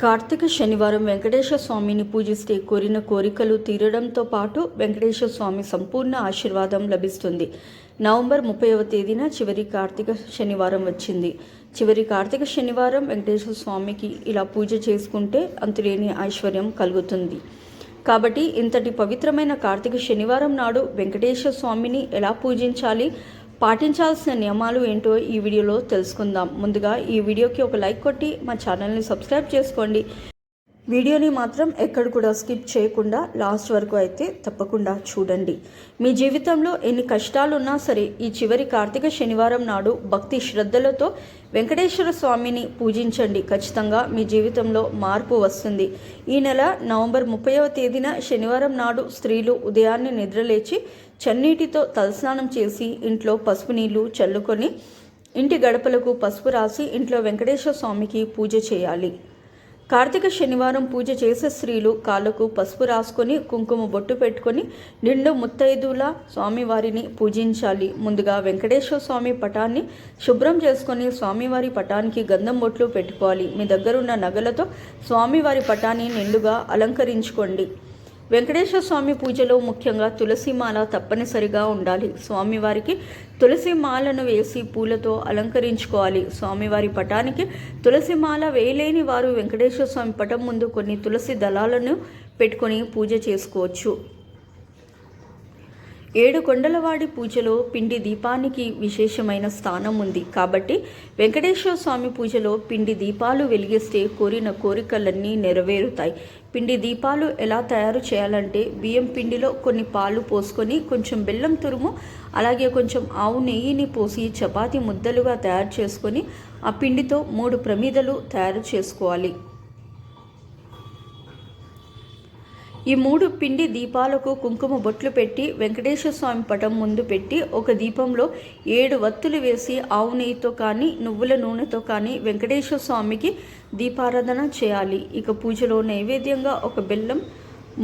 కార్తీక శనివారం వెంకటేశ్వర స్వామిని పూజిస్తే కోరిన కోరికలు తీరడంతో పాటు వెంకటేశ్వర స్వామి సంపూర్ణ ఆశీర్వాదం లభిస్తుంది. నవంబర్ ముప్పైవ తేదీన చివరి కార్తీక శనివారం వచ్చింది. చివరి కార్తీక శనివారం వెంకటేశ్వర స్వామికి ఇలా పూజ చేసుకుంటే అంతులేని ఐశ్వర్యం కలుగుతుంది. కాబట్టి ఇంతటి పవిత్రమైన కార్తీక శనివారం నాడు వెంకటేశ్వర స్వామిని ఎలా పూజించాలి? పాటించాల్సిన నియమాలు ఏంటో ఈ వీడియోలో తెలుసుకుందాం. ముందుగా ఈ వీడియోకి ఒక లైక్ కొట్టి మా ఛానల్ని సబ్స్క్రైబ్ చేసుకోండి. వీడియోని మాత్రం ఎక్కడ కూడా స్కిప్ చేయకుండా లాస్ట్ వరకు అయితే తప్పకుండా చూడండి. మీ జీవితంలో ఎన్ని కష్టాలు ఉన్నా సరే ఈ చివరి కార్తీక శనివారం నాడు భక్తి శ్రద్ధలతో వెంకటేశ్వర స్వామిని పూజించండి. ఖచ్చితంగా మీ జీవితంలో మార్పు వస్తుంది. ఈ నెల నవంబర్ ముప్పైవ తేదీన శనివారం నాడు స్త్రీలు ఉదయాన్నే నిద్రలేచి చన్నీటితో తలస్నానం చేసి ఇంట్లో పసుపు నీళ్ళు చల్లుకొని ఇంటి గడపలకు పసుపు రాసి ఇంట్లో వెంకటేశ్వర స్వామికి పూజ చేయాలి. కార్తీక శనివారం పూజ చేసే స్త్రీలు కాళ్ళకు పసుపు రాసుకొని కుంకుమ బొట్టు పెట్టుకొని నిండు ముత్తైదుల స్వామివారిని పూజించాలి. ముందుగా వెంకటేశ్వర స్వామి పటాన్ని శుభ్రం చేసుకొని స్వామివారి పటానికి గంధం బొట్లు పెట్టుకోవాలి. మీ దగ్గరున్న నగలతో స్వామివారి పటాన్ని నిండుగా అలంకరించుకోండి. వెంకటేశ్వర స్వామి పూజలో ముఖ్యంగా తులసి మాల తప్పనిసరిగా ఉండాలి. స్వామివారికి తులసి మాలను వేసి పూలతో అలంకరించుకోవాలి. స్వామివారి పటానికి తులసి మాల వేయలేని వారు వెంకటేశ్వర స్వామి పటం ముందు కొన్ని తులసి దళాలను పెట్టుకొని పూజ చేసుకోవచ్చు. ఏడు కొండలవాడి పూజలో పిండి దీపానికి విశేషమైన స్థానం ఉంది. కాబట్టి వెంకటేశ్వర స్వామి పూజలో పిండి దీపాలు వెలిగిస్తే కోరిన కోరికలన్నీ నెరవేరుతాయి. పిండి దీపాలు ఎలా తయారు చేయాలంటే బియ్యం పిండిలో కొన్ని పాలు పోసుకొని కొంచెం బెల్లం తురుము అలాగే కొంచెం ఆవు నెయ్యిని పోసి చపాతి ముద్దలుగా తయారు చేసుకొని ఆ పిండితో మూడు ప్రమిదలు తయారు చేసుకోవాలి. ఈ మూడు పిండి దీపాలకు కుంకుమ బొట్లు పెట్టి వెంకటేశ్వర స్వామి పటం ముందు పెట్టి ఒక దీపంలో ఏడు వత్తులు వేసి ఆవు నెయ్యితో కానీ నువ్వుల నూనెతో కానీ వెంకటేశ్వర స్వామికి దీపారాధన చేయాలి. ఇక పూజలో నైవేద్యంగా ఒక బెల్లం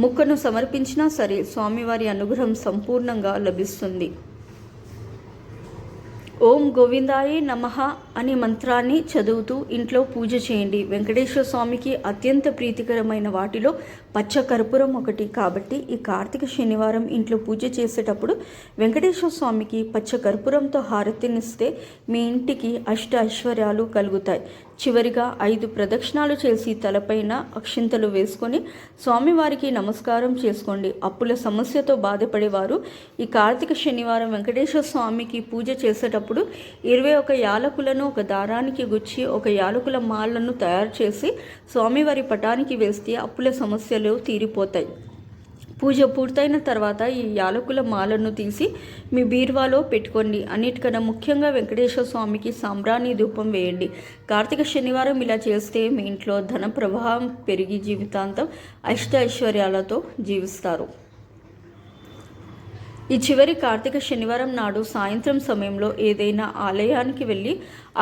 ముక్కను సమర్పించినా సరే స్వామివారి అనుగ్రహం సంపూర్ణంగా లభిస్తుంది. ఓం గోవిందాయ నమ. అనే మంత్రాన్ని చదువుతూ ఇంట్లో పూజ చేయండి. వెంకటేశ్వర స్వామికి అత్యంత ప్రీతికరమైన వాటిలో పచ్చ కర్పూరం ఒకటి. కాబట్టి ఈ కార్తీక శనివారం ఇంట్లో పూజ చేసేటప్పుడు వెంకటేశ్వర స్వామికి పచ్చ కర్పూరంతో హారతినిస్తే మీ ఇంటికి అష్ట ఐశ్వర్యాలు కలుగుతాయి. చివరిగా ఐదు ప్రదక్షిణాలు చేసి తలపైన అక్షింతలు వేసుకొని స్వామివారికి నమస్కారం చేసుకోండి. అప్పుల సమస్యతో బాధపడేవారు ఈ కార్తీక శనివారం వెంకటేశ్వర స్వామికి పూజ చేసేటప్పుడు ఇరవై ఒక యాలకులను ఒక దారానికి గుచ్చి ఒక యాలకుల మాలను తయారు చేసి స్వామివారి పటానికి వేస్తే అప్పుల సమస్యలు తీరిపోతాయి. పూజ పూర్తయిన తర్వాత ఈ యాలకుల మాలను తీసి మీ బీర్వాలో పెట్టుకోండి. అన్నిటికన్నా ముఖ్యంగా వెంకటేశ్వర స్వామికి సాంబ్రాణి ధూపం వేయండి. కార్తీక శనివారం ఇలా చేస్తే మీ ఇంట్లో ధన ప్రవాహం పెరిగి జీవితాంతం అష్ట ఐశ్వర్యాలతో జీవిస్తారు. ఈ చివరి కార్తీక శనివారం నాడు సాయంత్రం సమయంలో ఏదైనా ఆలయానికి వెళ్ళి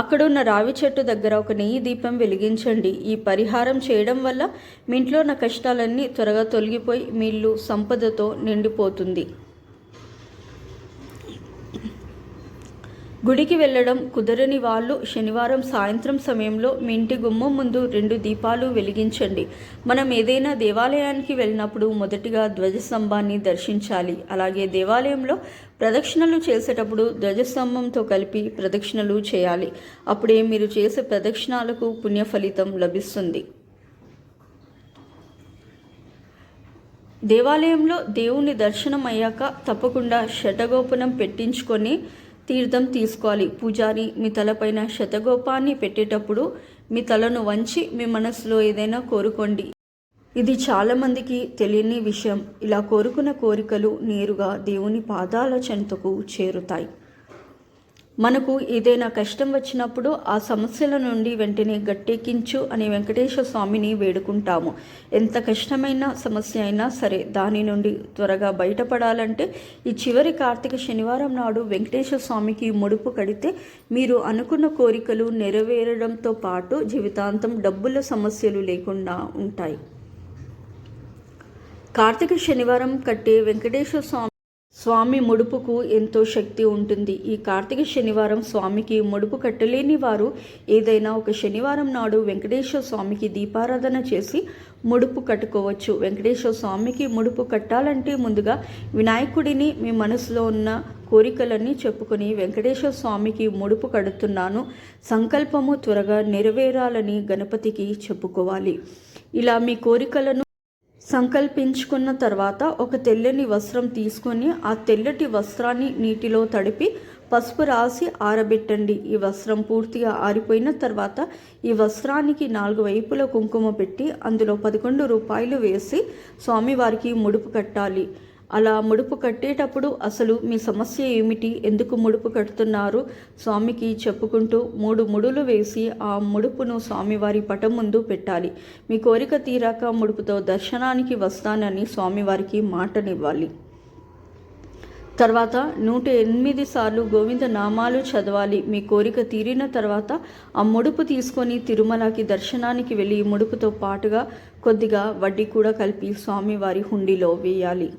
అక్కడున్న రావి చెట్టు దగ్గర ఒక నెయ్యి దీపం వెలిగించండి. ఈ పరిహారం చేయడం వల్ల మీ ఇంట్లో ఉన్న కష్టాలన్నీ త్వరగా తొలగిపోయి మీ ఇల్లు సంపదతో నిండిపోతుంది. గుడికి వెళ్ళడం కుదరని వాళ్ళు శనివారం సాయంత్రం సమయంలో మీ ఇంటి గుమ్మం ముందు రెండు దీపాలు వెలిగించండి. మనం ఏదైనా దేవాలయానికి వెళ్ళినప్పుడు మొదటిగా ధ్వజస్తంభాన్ని దర్శించాలి. అలాగే దేవాలయంలో ప్రదక్షిణలు చేసేటప్పుడు ధ్వజస్తంభంతో కలిపి ప్రదక్షిణలు చేయాలి. అప్పుడే మీరు చేసే ప్రదక్షిణాలకు పుణ్య ఫలితం లభిస్తుంది. దేవాలయంలో దేవుని దర్శనం అయ్యాక తప్పకుండా షటగోపనం పెట్టించుకొని తీర్థం తీసుకోవాలి. పూజారి మీ తలపైన శతగోపాన్ని పెట్టేటప్పుడు మీ తలను వంచి మీ మనసులో ఏదైనా కోరుకోండి. ఇది చాలామందికి తెలియని విషయం. ఇలా కోరుకున్న కోరికలు నేరుగా దేవుని పాదాల చెంతకు చేరుతాయి. మనకు ఏదైనా కష్టం వచ్చినప్పుడు ఆ సమస్యల నుండి వెంటనే గట్టెక్కించు అని వెంకటేశ్వర స్వామిని వేడుకుంటాము. ఎంత కష్టమైన సమస్య అయినా సరే దాని నుండి త్వరగా బయటపడాలంటే ఈ చివరి కార్తీక శనివారం నాడు వెంకటేశ్వర స్వామికి ముడుపు కడితే మీరు అనుకున్న కోరికలు నెరవేరడంతో పాటు జీవితాంతం డబ్బుల సమస్యలు లేకుండా ఉంటాయి. కార్తీక శనివారం కట్టే వెంకటేశ్వర స్వామి స్వామి ముడుపుకు ఎంతో శక్తి ఉంటుంది. ఈ కార్తీక శనివారం స్వామికి ముడుపు కట్టలేని వారు ఏదైనా ఒక శనివారం నాడు వెంకటేశ్వర స్వామికి దీపారాధన చేసి ముడుపు కట్టుకోవచ్చు. వెంకటేశ్వర స్వామికి ముడుపు కట్టాలంటే ముందుగా వినాయకుడిని మీ మనసులో ఉన్న కోరికలన్నీ చెప్పుకొని వెంకటేశ్వర స్వామికి ముడుపు కడుతున్నాను. సంకల్పము త్వరగా నెరవేరాలని గణపతికి చెప్పుకోవాలి. ఇలా మీ కోరికలను సంకల్పించుకున్న తర్వాత ఒక తెల్లని వస్త్రం తీసుకొని ఆ తెల్లటి వస్త్రాన్ని నీటిలో తడిపి పసుపు రాసి ఆరబెట్టండి. ఈ వస్త్రం పూర్తిగా ఆరిపోయిన తర్వాత ఈ వస్త్రానికి నాలుగు వైపుల కుంకుమ పెట్టి అందులో పదకొండు రూపాయలు వేసి స్వామివారికి ముడుపు కట్టాలి. అలా ముడుపు కట్టేటప్పుడు అసలు మీ సమస్య ఏమిటి? ఎందుకు ముడుపు కడుతున్నారు? స్వామికి చెప్పుకుంటూ మూడు ముడులు వేసి ఆ ముడుపును స్వామివారి పటం ముందు పెట్టాలి. మీ కోరిక తీరాక ముడుపుతో దర్శనానికి వస్తానని స్వామివారికి మాటనివ్వాలి. తర్వాత నూట ఎనిమిది సార్లు గోవింద నామాలు చదవాలి. మీ కోరిక తీరిన తర్వాత ఆ ముడుపు తీసుకొని తిరుమలకి దర్శనానికి వెళ్ళి ముడుపుతో పాటుగా కొద్దిగా వడ్డీ కూడా కలిపి స్వామివారి హుండీలో వేయాలి.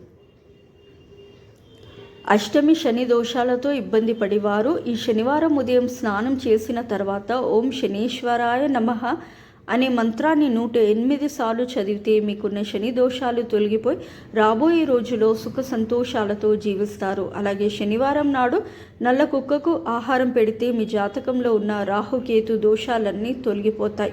అష్టమి శని దోషాలతో ఇబ్బంది పడివారు. ఈ శనివారం ఉదయం స్నానం చేసిన తర్వాత ఓం శనీశ్వరాయ నమః అనే మంత్రాన్ని నూట ఎనిమిది సార్లు చదివితే మీకున్న శని దోషాలు తొలగిపోయి రాబోయే రోజులో సుఖ సంతోషాలతో జీవిస్తారు. అలాగే శనివారం నాడు నల్ల కుక్కకు ఆహారం పెడితే మీ జాతకంలో ఉన్న రాహుకేతు దోషాలన్నీ తొలగిపోతాయి.